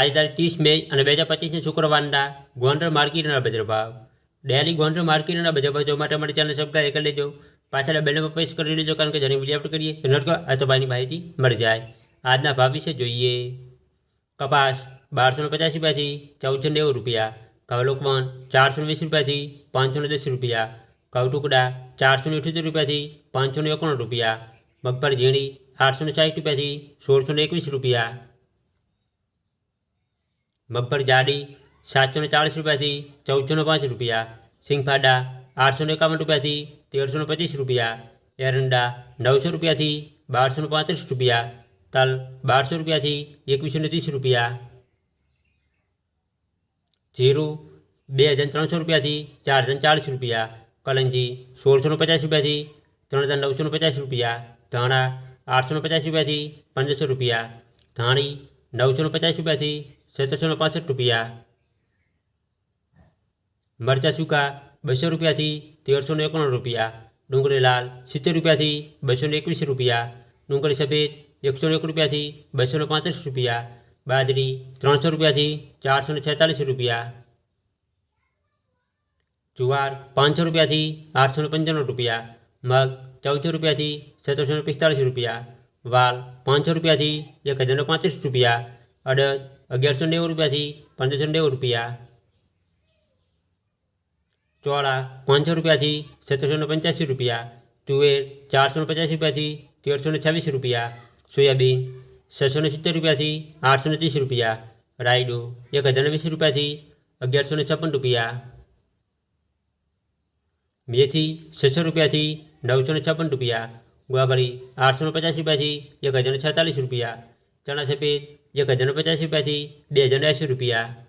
આજે તારીખ ત્રીસ મે અને બે હજાર પચીસને શુક્રવારના ગોંડલ માર્કેટના બજાર ભાવ. ડેલી ગોંડલ માર્કેટના બજાર ભાવ જોવા માટે અમારી ચેનલ સબસ્ક્રાઈબ કરી લેજો. પાછળ બેલમાં પ્રેસ કરી લેજો કારણ કે જેની વીડિયો અપલોડ કરીએ. તો નોટ આ તો ભાઈની માહિતી મળી જાય. આજના ભાવ વિશે જોઈએ. કપાસ બારસો પચાસ રૂપિયાથી ચૌદસો નેવું રૂપિયા. ઘઉં લોકવન ચારસો વીસ રૂપિયાથી પાંચસો ને દસ રૂપિયા. ઘઉં ટુકડા ચારસો ને અઠ્યોતેર રૂપિયાથી પાંચસો ને એકોણ રૂપિયા. મગફળી ઝીણી આઠસો ને સાઠ રૂપિયાથી સોળસો ને એકવીસ રૂપિયા. મગફળી જાડી સાતસો ને ચાળીસ રૂપિયાથી ચૌદસો ને પાંચ રૂપિયા સિંગફાડા આઠસો ને એકાવન રૂપિયાથી તેરસો ને પચીસ રૂપિયા એરંડા નવસો રૂપિયાથી બારસો ને પાંત્રીસ રૂપિયા તલ બારસો રૂપિયાથી એકવીસો ને ત્રીસ રૂપિયા જીરું બે હજાર ત્રણસો રૂપિયાથી ચાર હજાર ચાળીસ રૂપિયા કલંજી સોળસો ને પચાસ રૂપિયાથી ત્રણ હજાર નવસો ને પચાસ રૂપિયા ધાણા આઠસો ને પચાસ રૂપિયાથી પંદરસો રૂપિયા ધાણી નવસો ને પચાસ રૂપિયાથી સત્તરસો ને પાસઠ રૂપિયા મરચાં સૂકા બસો રૂપિયાથી તેરસો ને એકોણ રૂપિયા ડુંગળી લાલ સિત્તેર રૂપિયાથી બસો ને એકવીસ રૂપિયા ડુંગળી સફેદ એકસો ને એક રૂપિયાથી બસો ને પાંત્રીસ રૂપિયા બાજરી ત્રણસો રૂપિયાથી ચારસો ને છેતાલીસ રૂપિયા જુવાર પાંચસો રૂપિયાથી આઠસો ને પંચાણું રૂપિયા મગ ચૌદસો રૂપિયાથી સત્તરસો ને પિસ્તાળીસ રૂપિયા વાલ પાંચસો રૂપિયાથી એક હજાર ને પાંત્રીસ રૂપિયા અડદ અગિયારસો નેવું રૂપિયાથી પંદરસો નેવું રૂપિયા ચોળા પાંચસો રૂપિયાથી સત્તરસો ને પંચ્યાસી રૂપિયા તુવેર ચારસો ને પચાસ રૂપિયાથી તેરસો ને છવ્વીસ રૂપિયા સોયાબીન છસો ને સિત્તેર રૂપિયાથી આઠસો ને ત્રીસ રૂપિયા રાયડો એક હજાર ને વીસ રૂપિયાથી અગિયારસો ને છપ્પન રૂપિયા મેથી છસો રૂપિયાથી નવસો ને છપ્પન રૂપિયા ગુવાગળી આઠસો ને પચાસ રૂપિયાથી એક હજાર ને છેતાલીસ રૂપિયા ચણા સફેદ એક હજાર પચાસ રૂપિયાથી બે હજાર એંસી રૂપિયા.